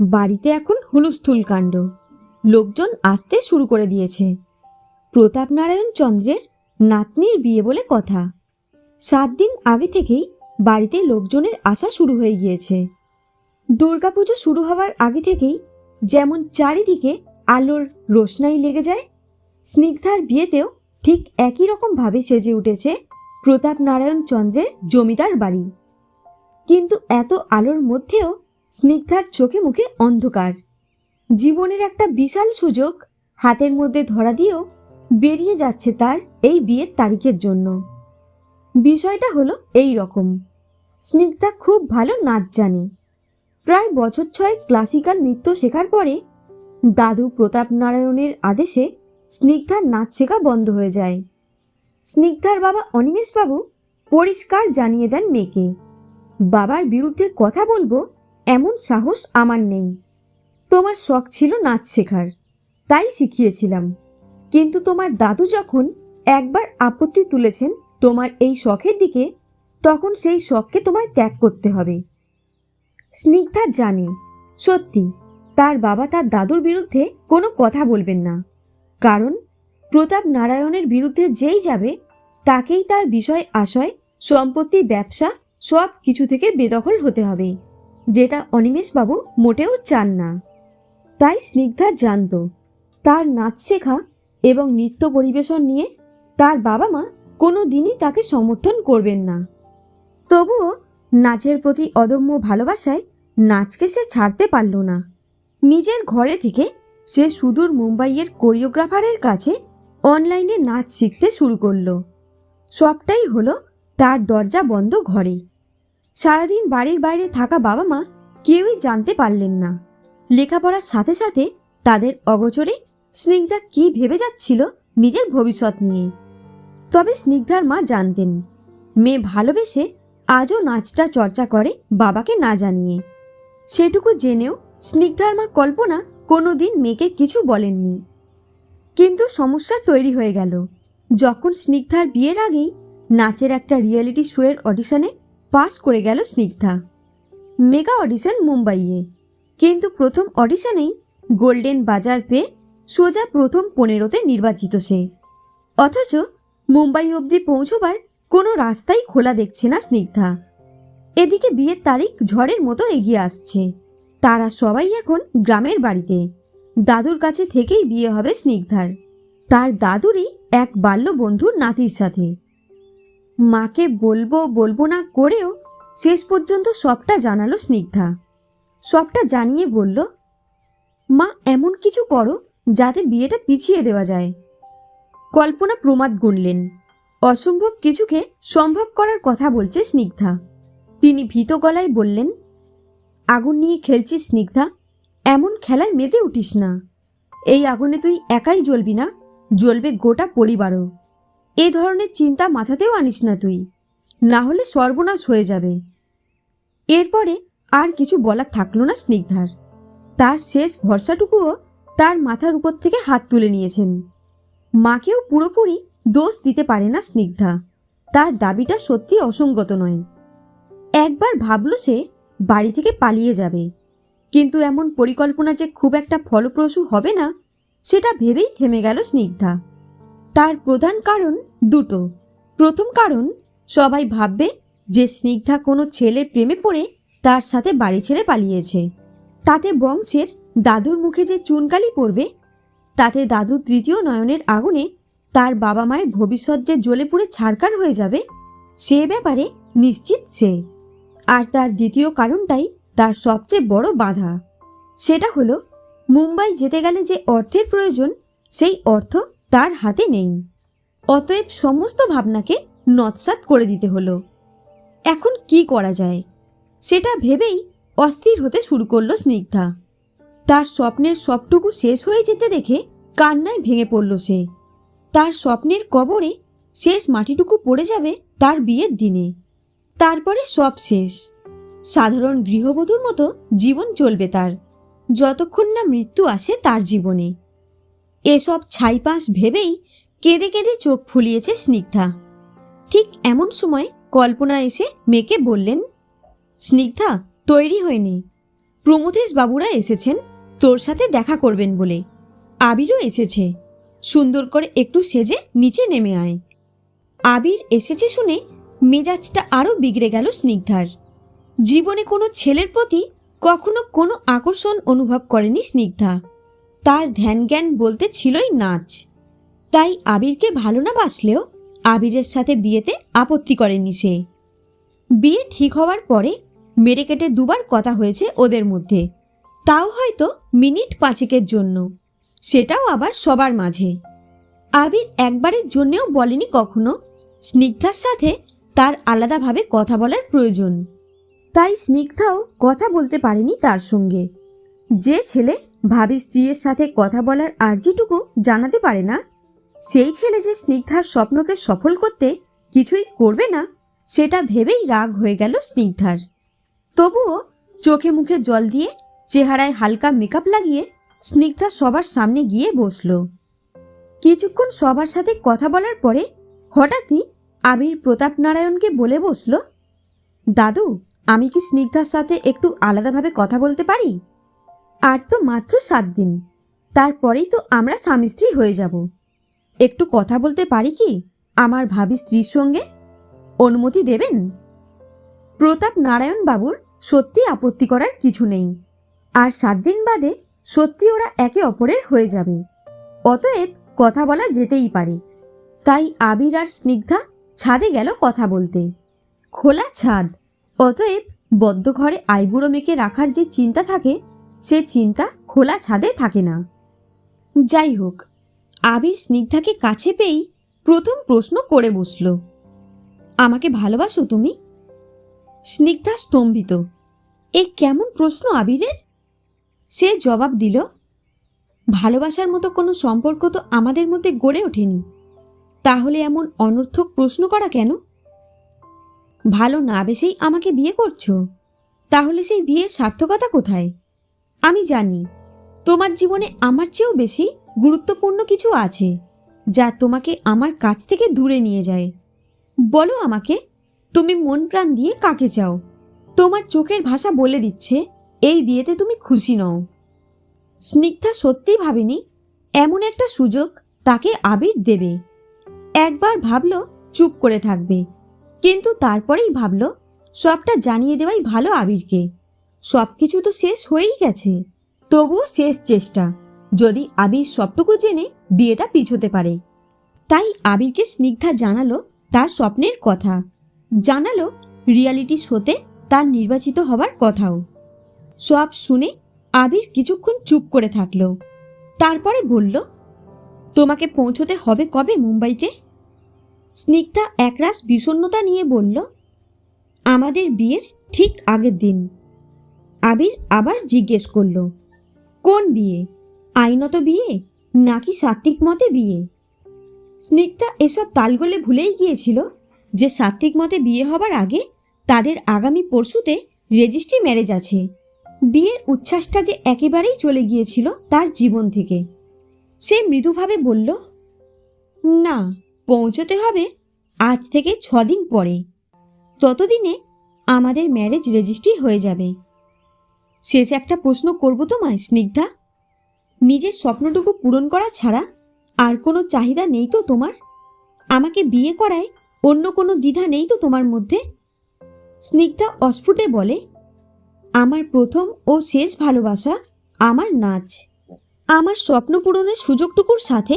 বাড়িতে এখন হুলুস্থুল কাণ্ড। লোকজন আসতে শুরু করে দিয়েছে। প্রতাপ নারায়ণ চন্দ্রের নাতনির বিয়ে বলে কথা। সাত দিন আগে থেকেই বাড়িতে লোকজনের আসা শুরু হয়ে গিয়েছে। দুর্গাপুজো শুরু হওয়ার আগে থেকেই যেমন চারিদিকে আলোর রোশনাই লেগে যায়, স্নিগ্ধার বিয়েতেও ঠিক একই রকমভাবে সেজে উঠেছে প্রতাপ নারায়ণ চন্দ্রের জমিদার বাড়ি। কিন্তু এত আলোর মধ্যেও স্নিগ্ধার চোখে মুখে অন্ধকার। জীবনের একটা বিশাল সুযোগ হাতের মধ্যে ধরা দিয়েও বেরিয়ে যাচ্ছে তার এই বিয়ের তারিখের জন্য। বিষয়টা হলো এই রকম। স্নিগ্ধা খুব ভালো নাচ জানে। প্রায় বছর ছয় ক্লাসিক্যাল নৃত্য শেখার পরে দাদু প্রতাপ নারায়ণের আদেশে স্নিগ্ধার নাচ শেখা বন্ধ হয়ে যায়। স্নিগ্ধার বাবা অনিমেষবাবু পরিষ্কার জানিয়ে দেন মেয়েকে। বাবার বিরুদ্ধে কথা বলব এমন সাহস আমার নেই। তোমার শখ ছিল নাচ শেখার, তাই শিখিয়েছিলাম। কিন্তু তোমার দাদু যখন একবার আপত্তি তুলেছেন তোমার এই শখের দিকে, তখন সেই শখকে তোমায় ত্যাগ করতে হবে। স্নিগ্ধা জানে, সত্যি, তার বাবা তার দাদুর বিরুদ্ধে কোনো কথা বলবেন না। কারণ, প্রতাপ নারায়ণের বিরুদ্ধে যেই যাবে, তাকেই তার বিষয় আশয় সম্পত্তি, ব্যবসা সব কিছু থেকে বেদখল হতে হবে। যেটা অনিমেষবাবু মোটেও চান না। তাই স্নিগ্ধা জানত, তার নাচ শেখা এবং নৃত্য পরিবেশন নিয়ে তার বাবা মা কোনো দিনই তাকে সমর্থন করবেন না। তবুও নাচের প্রতি অদম্য ভালোবাসায় নাচকে সে ছাড়তে পারল না। নিজের ঘরে থেকে সে সুদূর মুম্বাইয়ের কোরিওগ্রাফারের কাছে অনলাইনে নাচ শিখতে শুরু করল। সবটাই হলো তার দরজা বন্ধ ঘরে। সারাদিন বাড়ির বাইরে থাকা বাবা মা কেউই জানতে পারলেন না। লেখাপড়ার সাথে সাথে তাদের অগোচরে স্নিগ্ধা কি ভেবে যাচ্ছিল নিজের ভবিষ্যৎ নিয়ে। তবে স্নিগ্ধার মা জানতেন, মেয়ে ভালোবেসে আজও নাচটা চর্চা করে বাবাকে না জানিয়ে। সেটুকু জেনেও স্নিগ্ধার মা কল্পনা কোনোদিন মেয়েকে কিছু বলেননি। কিন্তু সমস্যা তৈরি হয়ে গেল। যখন স্নিগ্ধার বিয়ের আগেই নাচের একটা রিয়েলিটি শোয়ের অডিশনে পাস করে গেল স্নিগ্ধা। মেগা অডিশন মুম্বাইয়ে। কিন্তু প্রথম অডিশনেই গোল্ডেন বাজার পেয়ে সোজা প্রথম পনেরোতে নির্বাচিত সে। অথচ মুম্বাই অবধি পৌঁছবার কোনো রাস্তাই খোলা দেখছে না স্নিগ্ধা। এদিকে বিয়ের তারিখ ঝড়ের মতো এগিয়ে আসছে। তারা সবাই এখন গ্রামের বাড়িতে। দাদুর কাছে থেকেই বিয়ে হবে স্নিগ্ধার। তার দাদুরই এক বাল্য বন্ধুর নাতির সাথে। মাকে বলব বলব না করেও শেষ পর্যন্ত সবটা জানালো স্নিগ্ধা। সবটা জানিয়ে বলল, মা, এমন কিছু করো যাতে বিয়েটা পিছিয়ে দেওয়া যায়। কল্পনা প্রমাদ গুনলেন। অসম্ভব কিছুকে সম্ভব করার কথা বলছে স্নিগ্ধা। তিনি ভীত গলায় বললেন, আগুন নিয়ে খেলছিস স্নিগ্ধা, এমন খেলায় মেতে উঠিস না। এই আগুনে তুই একাই জ্বলবি না, জ্বলবে গোটা পরিবারও। এ ধরনের চিন্তা মাথাতেও আনিস না তুই। না হলে সর্বনাশ হয়ে যাবে। এরপরে আর কিছু বলার থাকল না স্নিগ্ধার। তার শেষ ভরসাটুকুও তার মাথার উপর থেকে হাত তুলে নিয়েছেন। মাকেও পুরোপুরি দোষ দিতে পারে না স্নিগ্ধা। তার দাবিটা সত্যি অসঙ্গত নয়। একবার ভাবল সে বাড়ি থেকে পালিয়ে যাবে। কিন্তু এমন পরিকল্পনা যে খুব একটা ফলপ্রসূ হবে না, সেটা ভেবেই থেমে গেল স্নিগ্ধা। তার প্রধান কারণ দুটো। প্রথম কারণ, সবাই ভাববে যে স্নিগ্ধা কোনো ছেলের প্রেমে পড়ে তার সাথে বাড়ি ছেড়ে পালিয়েছে। তাতে বংশের দাদুর মুখে যে চুনকালি পড়বে, তাতে দাদুর তৃতীয় নয়নের আগুনে তার বাবা মায়ের ভবিষ্যৎ যে জ্বলে পুড়ে ছাড়কার হয়ে যাবে, সে ব্যাপারে নিশ্চিত সে। আর তার দ্বিতীয় কারণটাই তার সবচেয়ে বড় বাধা। সেটা হলো, মুম্বাই যেতে গেলে যে অর্থের প্রয়োজন, সেই অর্থ তার হাতে নেই। অতএব সমস্ত ভাবনাকে নৎসাত করে দিতে হলো। এখন কি করা যায়? সেটা ভেবেই অস্থির হতে শুরু করল স্নিগ্ধা। তার স্বপ্নের সবটুকু শেষ হয়ে যেতে দেখে কান্নায় ভেঙে পড়ল সে। তার স্বপ্নের কবরে শেষ মাটিটুকু পড়ে যাবে তার বিয়ের দিনে। তারপরে সব শেষ। সাধারণ গৃহবধূর মতো জীবন চলবে তার। যতক্ষণ না মৃত্যু আসে তার জীবনে। এসব ছাইপাস ভেবেই কেঁদে কেঁদে চোখ ফুলিয়েছে স্নিগ্ধা। ঠিক এমন সময় কল্পনা এসে মেয়েকে বললেন, স্নিগ্ধা, তৈরি হয়নি প্রমথেশ বাবুরা এসেছেন, তোর সাথে দেখা করবেন বলে। আবিরও এসেছে। সুন্দর করে একটু সেজে নিচে নেমে আয় আবির এসেছে শুনে মেজাজটা আরও বিগড়ে গেল স্নিগ্ধার। জীবনে কোনো ছেলের প্রতি কখনো কোনো আকর্ষণ অনুভব করেনি স্নিগ্ধা। তার ধ্যান জ্ঞান বলতে ছিলই নাচ। তাই আবিরকে ভালো না বাসলেও আবিরের সাথে বিয়েতে আপত্তি করেনি সে। বিয়ে ঠিক হওয়ার পরে মেরে কেটে দুবার কথা হয়েছে ওদের মধ্যে। তাও হয়তো মিনিট পাঁচেকের জন্য। সেটাও আবার সবার মাঝে। আবির একবারের জন্যেও বলেনি কখনো স্নিগ্ধার সাথে তার আলাদাভাবে কথা বলার প্রয়োজন। তাই স্নিগ্ধাও কথা বলতে পারেনি তার সঙ্গে। যে ছেলে ভাবি স্ত্রীর সাথে কথা বলার আর্জিটুকু জানাতে পারে না। সেই ছেলে যে স্নিগ্ধার স্বপ্নকে সফল করতে কিছুই করবে না, সেটা ভেবেই রাগ হয়ে গেল স্নিগ্ধার। তবুও চোখে মুখে জল দিয়ে চেহারায় হালকা মেকআপ লাগিয়ে স্নিগ্ধা সবার সামনে গিয়ে বসল। কিছুক্ষণ সবার সাথে কথা বলার পরে হঠাৎই আবির প্রতাপ নারায়ণকে বলে বসল, দাদু, আমি কি স্নিগ্ধার সাথে একটু আলাদাভাবে কথা বলতে পারি? আর তো মাত্র সাত দিন। তারপরেই তো আমরা স্বামী স্ত্রী হয়ে যাব। একটু কথা বলতে পারি কি? আমার ভাবি স্ত্রীর সঙ্গে? অনুমতি দেবেন? প্রতাপ নারায়ণ বাবুর সত্যি আপত্তি করার কিছু নেই। আর সাত দিন বাদে সত্যি ওরা একে অপরের হয়ে যাবে। অতএব কথা বলা যেতেই পারে। তাই আবির আর স্নিগ্ধা ছাদে গেল কথা বলতে। খোলা ছাদ। অতএব বদ্ধ ঘরে আইবুড়ো মেয়েকে রাখার যে চিন্তা থাকে সে চিন্তা খোলা ছাদে থাকে না। যাই হোক, আবির স্নিগ্ধাকে কাছে পেয়েই প্রথম প্রশ্ন করে বসল, আমাকে ভালোবাসো তুমি? স্নিগ্ধা স্তম্ভিত, এ কেমন প্রশ্ন আবিরের? সে জবাব দিল, ভালোবাসার মতো কোনো সম্পর্ক তো আমাদের মধ্যে গড়ে ওঠেনি। তাহলে এমন অনর্থক প্রশ্ন করা কেন? ভালো না বেসেই আমাকে বিয়ে করছ? তাহলে সেই বিয়ের সার্থকতা কোথায়? আমি জানি, তোমার জীবনে আমার চেয়েও বেশি গুরুত্বপূর্ণ কিছু আছে, যা তোমাকে আমার কাছ থেকে দূরে নিয়ে যায়। বলো আমাকে, তুমি মন প্রাণ দিয়ে কাকে চাও? তোমার চোখের ভাষা বলে দিচ্ছে, এই বিয়েতে তুমি খুশি নও। স্নিগ্ধা সত্যিই ভাবেনি, এমন একটা সুযোগ তাকে আবির দেবে। একবার ভাবলো, চুপ করে থাকবে, কিন্তু তারপরেই ভাবলো, সবটা জানিয়ে দেওয়াই ভালো আবিরকে। সব কিছু তো শেষ হয়েই গেছে। তবুও শেষ চেষ্টা, যদি আবির সবটুকু জেনে বিয়েটা পিছোতে পারে। তাই আবিরকে স্নিগ্ধা জানালো তার স্বপ্নের কথা। জানালো রিয়ালিটি শোতে তার নির্বাচিত হবার কথাও। সব শুনে আবির কিছুক্ষণ চুপ করে থাকল। তারপরে বলল, তোমাকে পৌঁছতে হবে কবে মুম্বাইতে? স্নিগ্ধা একরাশ বিষণ্ণতা নিয়ে বলল, আমাদের বিয়ের ঠিক আগের দিন। আবির আবার জিজ্ঞেস করল, কোন বিয়ে? আইনত বিয়ে নাকি সাত্ত্বিক মতে বিয়ে? স্নিগ্ধা এসব তালগোলে ভুলেই গিয়েছিল যে সাত্ত্বিক মতে বিয়ে হবার আগে তাদের আগামী পরশুতে রেজিস্ট্রি ম্যারেজ আছে। বিয়ের উচ্ছ্বাসটা যে একেবারেই চলে গিয়েছিল তার জীবন থেকে। সে মৃদুভাবে বলল, না, পৌঁছতে হবে আজ থেকে ছদিন পরে। ততদিনে আমাদের ম্যারেজ রেজিস্ট্রি হয়ে যাবে। শেষ একটা প্রশ্ন করব তোমায়, স্নিগ্ধা। নিজের স্বপ্নটুকু পূরণ করা ছাড়া আর কোনো চাহিদা নেই তো তোমার? আমাকে বিয়ে করায় অন্য কোনো দ্বিধা নেই তো তোমার মধ্যে? স্নিগ্ধা অস্ফুটে বলে, আমার প্রথম ও শেষ ভালোবাসা আমার নাচ। আমার স্বপ্ন পূরণের সুযোগটুকুর সাথে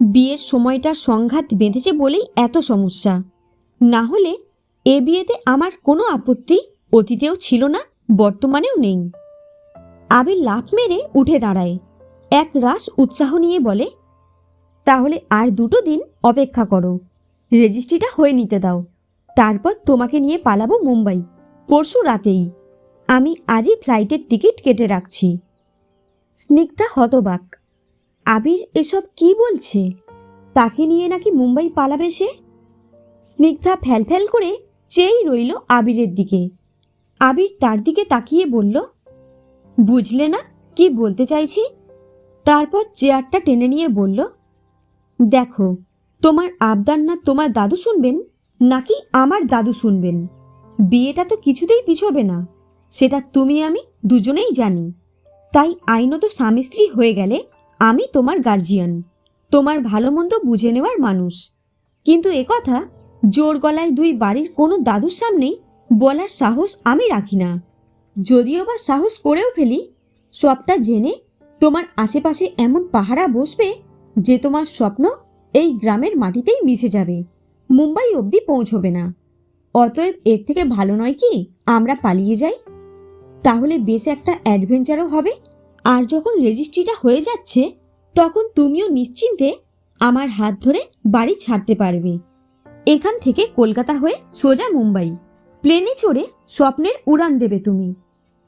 বিয়ের সময়টার সংঘাত বেঁধেছে বলেই এত সমস্যা। না হলে এ বিয়েতে আমার কোনো আপত্তি অতীতেও ছিল না, বর্তমানেও নেই। আবির লাফ মেরে উঠে দাঁড়ায়। এক রাস উৎসাহ নিয়ে বলে, তাহলে আর দুটো দিন অপেক্ষা করো। রেজিস্ট্রিটা হয়ে নিতে দাও। তারপর তোমাকে নিয়ে পালাবো মুম্বাই। পরশু রাতেই। আমি আজই ফ্লাইটের টিকিট কেটে রাখছি স্নিগ্ধা হতবাক। আবির, এসব কি বলছে? তাকে নিয়ে নাকি মুম্বাই পালাবে সে স্নিগ্ধা ফ্যালফ্যাল করে চেয়েই রইল আবিরের দিকে। আবির তার দিকে তাকিয়ে বলল বুঝলে না? কি বলতে চাইছি? তারপর চেয়ারটা টেনে নিয়ে বলল, দেখো, তোমার আবদার না তোমার দাদু শুনবেন, নাকি আমার দাদু শুনবেন? বিয়েটা তো কিছুতেই পিছবে না। সেটা তুমি আমি দুজনেই জানি। তাই আইনত স্বামী স্ত্রী হয়ে গেলে আমি তোমার গার্জিয়ান তোমার ভালো মন্দ বুঝে নেওয়ার মানুষ। কিন্তু একথা জোর গলায় দুই বাড়ির কোনো দাদুর সামনেই বলার সাহস আমি রাখি না। যদিও বা সাহস করেও ফেলি, সবটা জেনে তোমার আশেপাশে এমন পাহারা বসবে যে তোমার স্বপ্ন এই গ্রামের মাটিতেই মিশে যাবে। মুম্বাই অবধি পৌঁছবে না। অতএব এর থেকে ভালো নয় কি আমরা পালিয়ে যাই? তাহলে বেশ একটা অ্যাডভেঞ্চারও হবে। আর যখন রেজিস্ট্রিটা হয়ে যাচ্ছে, তখন তুমিও নিশ্চিন্তে আমার হাত ধরে বাড়ি ছাড়তে পারবে। এখান থেকে কলকাতা হয়ে সোজা মুম্বাই। প্লেনে চড়ে স্বপ্নের উড়ান দেবে তুমি।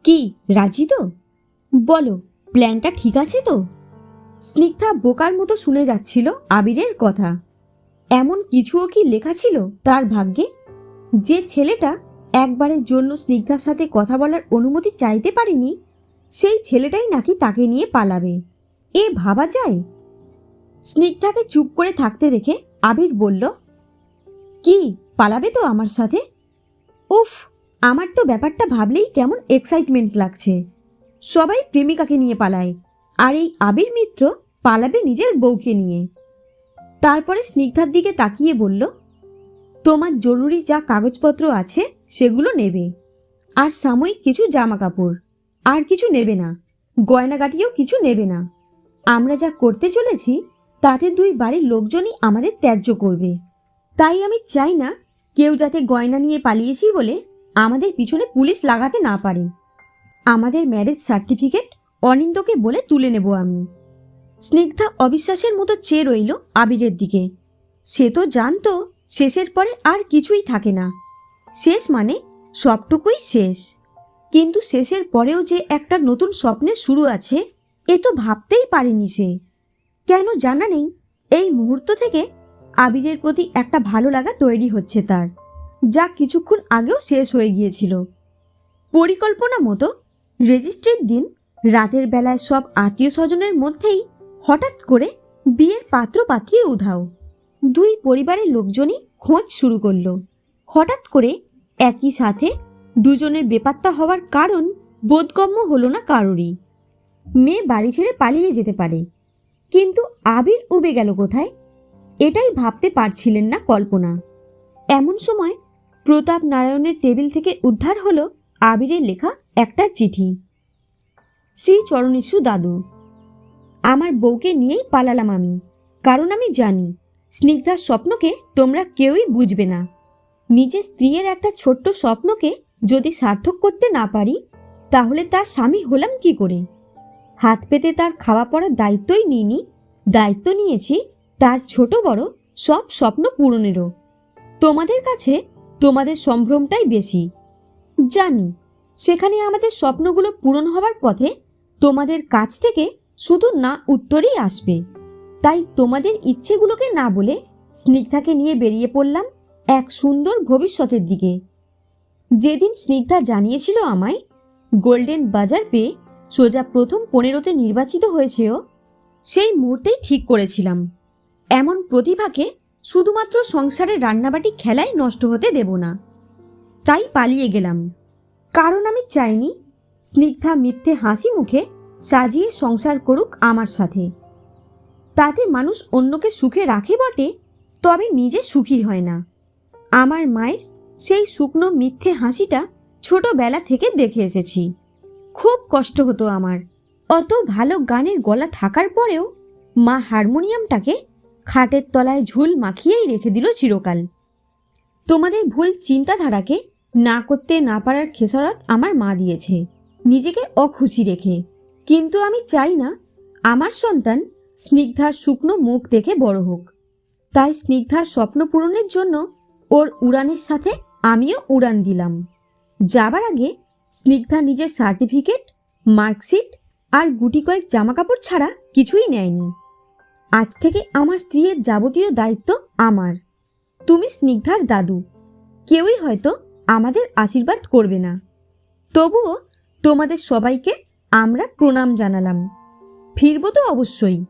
কি, রাজি তো? বলো, প্ল্যানটা ঠিক আছে তো? স্নিগ্ধা বোকার মতো শুনে যাচ্ছিল আবিরের কথা। এমন কিছুও কি লেখা ছিল তার ভাগ্যে? যে ছেলেটা একবারের জন্য স্নিগ্ধার সাথে কথা বলার অনুমতি চাইতে পারেনি, সেই ছেলেটাই নাকি তাকে নিয়ে পালাবে। এ ভাবা যায়? স্নিগ্ধাকে চুপ করে থাকতে দেখে আবির বলল, কি, পালাবে তো আমার সাথে? উফ, আমার তো ব্যাপারটা ভাবলেই কেমন এক্সাইটমেন্ট লাগছে। সবাই প্রেমিকাকে নিয়ে পালায়, আর এই আবির মিত্র পালাবে নিজের বউকে নিয়ে। তারপরে স্নিগ্ধার দিকে তাকিয়ে বলল, তোমার জরুরি যা কাগজপত্র আছে সেগুলো নেবে, আর সাময়িক কিছু জামা কাপড় আর কিছু নেবে না, গয়নাগাটিও কিছু নেবে না। আমরা যা করতে চলেছি, তাতে দুই বাড়ির লোকজনই আমাদের ত্যায্য করবে। তাই আমি চাই না কেউ যাতে গয়না নিয়ে পালিয়েছি বলে আমাদের পিছনে পুলিশ লাগাতে না পারে। আমাদের ম্যারেজ সার্টিফিকেট অনিন্দকে বলে তুলে নেব আমি। স্নিগ্ধা অবিশ্বাসের মতো চেয়ে রইল আবিরের দিকে। সে তো জানতো শেষের পরে আর কিছুই থাকে না। শেষ মানে সবটুকুই শেষ। কিন্তু শেষের পরেও যে একটা নতুন স্বপ্নের শুরু আছে, এ তো ভাবতেই পারেনি সে। কেন জানা নেই, এই মুহূর্ত থেকে আবিরের প্রতি একটা ভালো লাগা তৈরি হচ্ছে তার, যা কিছুক্ষণ আগেও শেষ হয়ে গিয়েছিল। পরিকল্পনা মতো রেজিস্ট্রির দিন রাতের বেলায় সব আত্মীয় স্বজনের মধ্যেই হঠাৎ করে বিয়ের পাত্র পাত্রী উধাও। দুই পরিবারের লোকজনই খোঁজ শুরু করল। হঠাৎ করে একই সাথে দুজনের বেপাত্তা হওয়ার কারণ বোধগম্য হলো না কারোরই। মেয়ে বাড়ি ছেড়ে পালিয়ে যেতে পারে, কিন্তু আবির উবে গেল কোথায়? এটাই ভাবতে পারছিলেন না কল্পনা। এমন সময় প্রতাপ নারায়ণের টেবিল থেকে উদ্ধার হলো আবিরের লেখা একটা চিঠি। শ্রী চরণেশু দাদু, আমার বউকে নিয়েই পালালাম আমি, কারণ আমি জানি স্নিগ্ধার স্বপ্নকে তোমরা কেউই বুঝবে না। নিজের স্ত্রীর একটা ছোট্ট স্বপ্নকে যদি সার্থক করতে না পারি, তাহলে তার স্বামী হলাম কি করে? হাত পেতে তার খাওয়া পড়ার দায়িত্বই নিইনি, দায়িত্ব নিয়েছি তার ছোট বড় সব স্বপ্ন পূরণেরও। তোমাদের কাছে তোমাদের সম্ভ্রমটাই বেশি। জানি, সেখানে আমাদের স্বপ্নগুলো পূরণ হওয়ার পথে তোমাদের কাছ থেকে শুধু না উত্তরই আসবে। তাই তোমাদের ইচ্ছেগুলোকে না বলে স্নিগ্ধাকে নিয়ে বেরিয়ে পড়লাম এক সুন্দর ভবিষ্যতের দিকে। যেদিন স্নিগ্ধা জানিয়েছিল আমায় গোল্ডেন বাজার পেয়ে সোজা প্রথম পনেরোতে নির্বাচিত হয়েছেও, সেই মুহূর্তেই ঠিক করেছিলাম। এমন প্রতিভাকে শুধুমাত্র সংসারের রান্নাবাটি খেলায় নষ্ট হতে দেব না। তাই পালিয়ে গেলাম। কারণ আমি চাইনি স্নিগ্ধা মিথ্যে হাসি মুখে সাজিয়ে সংসার করুক আমার সাথে। তাতে মানুষ অন্যকে সুখে রাখে বটে, তবে নিজে সুখী হয় না। আমার মায়ের সেই শুকনো মিথ্যে হাসিটা ছোটবেলা থেকে দেখে এসেছি। খুব কষ্ট হতো আমার। অত ভালো গানের গলা থাকার পরেও মা হারমোনিয়ামটাকে খাটের তলায় ঝুল মাখিয়েই রেখে দিল চিরকাল। তোমাদের ভুল চিন্তাধারাকে না করতে না পারার খেসারত আমার মা দিয়েছে, নিজেকে অখুশি রেখে। কিন্তু আমি চাই না আমার সন্তান স্নিগ্ধার শুকনো মুখ দেখে বড় হোক। তাই স্নিগ্ধার স্বপ্ন পূরণের জন্য ওর উড়ানের সাথে আমিও উড়ান দিলাম। যাবার আগে স্নিগ্ধা নিজের সার্টিফিকেট, মার্কশিট আর গুটি কয়েক জামাকাপড় ছাড়া কিছুই নেয়নি। আজ থেকে আমার স্ত্রীর যাবতীয় দায়িত্ব আমার। তুমি স্নিগ্ধার দাদু। কেউই হয়তো আমাদের আশীর্বাদ করবে না। তবুও তোমাদের সবাইকে আমরা প্রণাম জানালাম। ফিরবো তো অবশ্যই,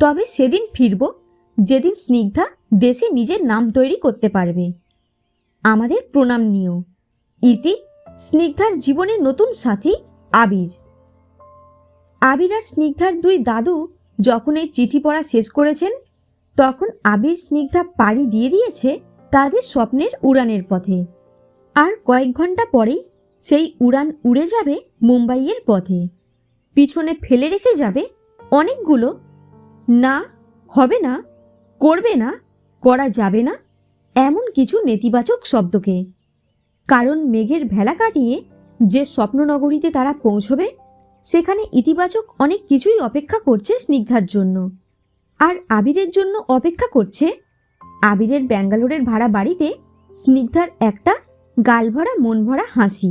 তবে সেদিন ফিরব যেদিন স্নিগ্ধা দেশে নিজের নাম তৈরি করতে পারবে। আমাদের প্রণাম নিও। ইতি স্নিগ্ধার জীবনের নতুন সাথী আবির। আবির আর স্নিগ্ধার দুই দাদু যখন এই চিঠি পড়া শেষ করেছেন, তখন আবির স্নিগ্ধা পাড়ি দিয়ে দিয়েছে তাদের স্বপ্নের উড়ানের পথে। আর কয়েক ঘণ্টা পরেই সেই উড়ান উড়ে যাবে মুম্বাইয়ের পথে। পিছনে ফেলে রেখে যাবে অনেকগুলো না, হবে না, করবে না, করা যাবে না, এমন কিছু নেতিবাচক শব্দকে। কারণ মেঘের ভেলা কাটিয়ে যে স্বপ্ননগরীতে তারা পৌঁছবে সেখানে ইতিবাচক অনেক কিছুই অপেক্ষা করছে স্নিগ্ধার জন্য। আর আবিরের জন্য অপেক্ষা করছে? আবিরের ব্যাঙ্গালোরের ভাড়া বাড়িতে স্নিগ্ধার একটা গালভরা মন ভরা হাসি,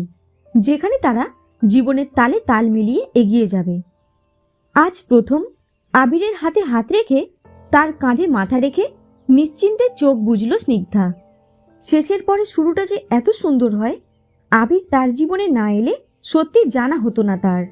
যেখানে তারা জীবনের তালে তাল মিলিয়ে এগিয়ে যাবে। আজ প্রথম আবিরের হাতে হাত রেখে, তার কাঁধে মাথা রেখে নিশ্চিন্তে চোখ বুঝল স্নিগ্ধা। শেষের পরে শুরুটা যে এত সুন্দর হয়, আবির তার জীবনে না এলে সত্যি জানা হতো না তার।